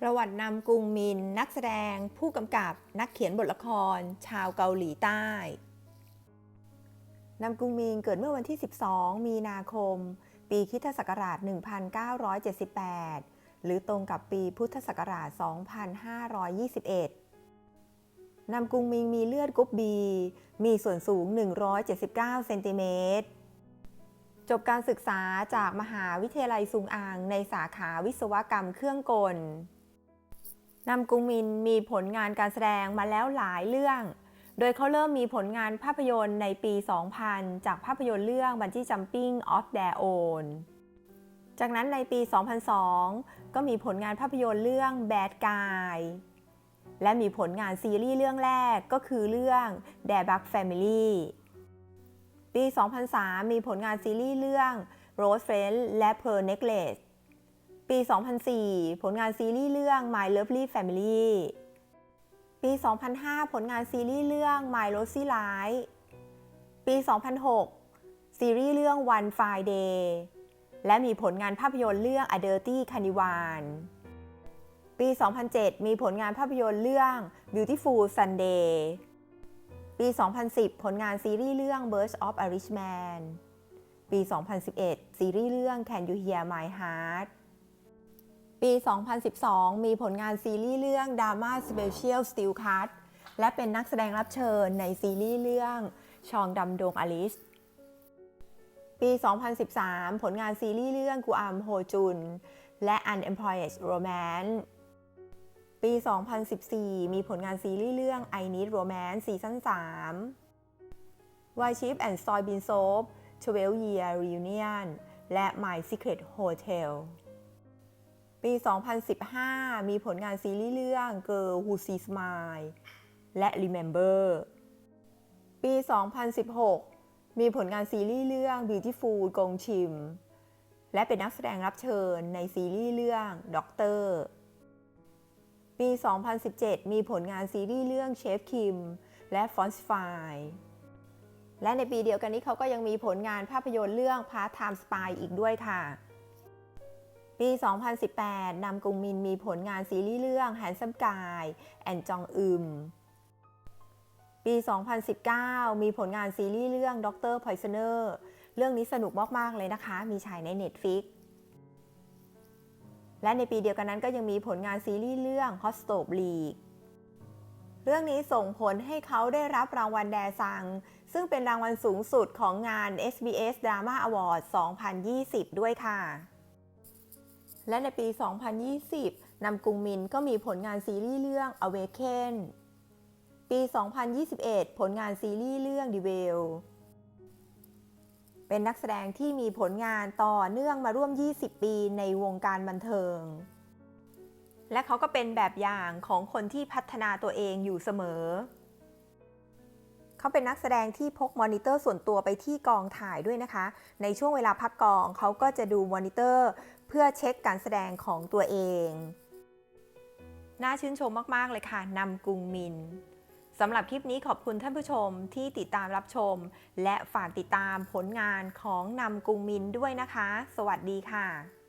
ประวัตินำกรุงมิน นักแสดง ผู้กำกับ นักเขียนบทละคร ชาวเกาหลีใต้นำกรุงมินเกิดเมื่อวันที่ 12 มีนาคม ปีคริสตศักราช 1978 หรือตรงกับปีพุทธศักราช 2521นำกรุงมิงมีเลือดกรุ๊ปบี มีส่วนสูง 179 เซนติเมตร จบการศึกษาจากมหาวิทยาลัยซุงอางในสาขาวิศวกรรมเครื่องกล นำกุงมินมีผลงานการแสดงมาแล้วหลายเรื่อง โดยเขาเริ่มมีผลงานภาพยนตร์ในปี 2000 จากภาพยนตร์เรื่อง Bungee Jumping of Their Own จากนั้นในปี 2002 ก็มีผลงานภาพยนตร์เรื่อง Bad Guy และมีผลงานซีรีส์เรื่องแรกก็คือเรื่อง d a r e Bug Family ปี 2003 มีผลงานซีรีส์เรื่อง Rose Friend และ Pearl Necklace ปี 2004 ผลงานซีรีส์เรื่อง My Lovely Family ปี 2005 ผลงานซีรีส์เรื่อง My Rosy Life ปี 2006 ซีรีส์เรื่อง One Fine Day และมีผลงานภาพยนตร์เรื่อง A Dirty Carnival ปี 2007 มีผลงานภาพยนตร์เรื่อง Beautiful Sunday ปี 2010 ผลงานซีรีส์เรื่อง Birds of a Rich Man ปี 2011 ซีรีส์เรื่อง Can You Hear My Heart ปี 2012 มีผลงานซีรีส์เรื่อง Drama Special Steel Cut และเป็นนักแสดงรับเชิญในซีรีส์เรื่องชองดำดงอลิส ปี 2013 ผลงานซีรีส์เรื่องกูอัมโฮจุน และ Unemployed Romance ปี 2014 มีผลงานซีรีส์เรื่อง I Need Romance ซีซั่น3 Why Chip and Soybean Soap 12 Year Reunion และ My Secret Hotel ปี 2015 มีผลงานซีรีส์เรื่อง Girl Who Sees Smile และ Remember ปี 2016 มีผลงานซีรีส์เรื่อง Beautiful กงชิม และเป็นนักแสดงรับเชิญในซีรีส์เรื่องด็อกเตอร์ปี 2017 มีผลงานซีรีส์เรื่องเชฟคิม และฟอนส์ไฟและในปีเดียวกันนี้เขาก็ยังมีผลงานภาพยนตร์เรื่อง Part Time Spy อีกด้วยค่ะ ปี 2018 นำกรุงมินมีผลงานซีรีส์เรื่อง Handsome Guy แอนจองอึม ปี 2019 มีผลงานซีรีส์เรื่อง Dr. Poisoner เรื่องนี้สนุกมาก ๆ เลยนะคะ มีฉายใน Netflix และในปีเดียวกันนั้นก็ยังมีผลงานซีรีส์เรื่อง Hot Stove League เรื่องนี้ส่งผลให้เขาได้รับรางวัลแดซัง ซึ่งเป็นรางวัลสูงสุดของงาน SBS Drama Award 2020 ด้วยค่ะ และในปี 2020 นำกุงมินก็มีผลงานซีรีส์เรื่อง Awaken ปี 2021 ผลงานซีรีส์เรื่อง The Veil เป็นนักแสดงที่มีผลงานต่อเนื่องมาร่วม 20 ปีในวงการบันเทิง และเขาก็เป็นแบบอย่างของคนที่พัฒนาตัวเองอยู่เสมอ เขาเป็นนักแสดงที่พกมอนิเตอร์ส่วนตัวไปที่กองถ่ายด้วยนะคะ ในช่วงเวลาพักกองเขาก็จะดูมอนิเตอร์ พื่อเช็คการแสดงของตัวเอง น่าชื่นชมมาก ๆ เลยค่ะนำกรุงมินสำหรับคลิปนี้ขอบคุณท่านผู้ชมที่ติดตามรับชม และฝากติดตามผลงานของนำกรุงมินด้วยนะคะ สวัสดีค่ะ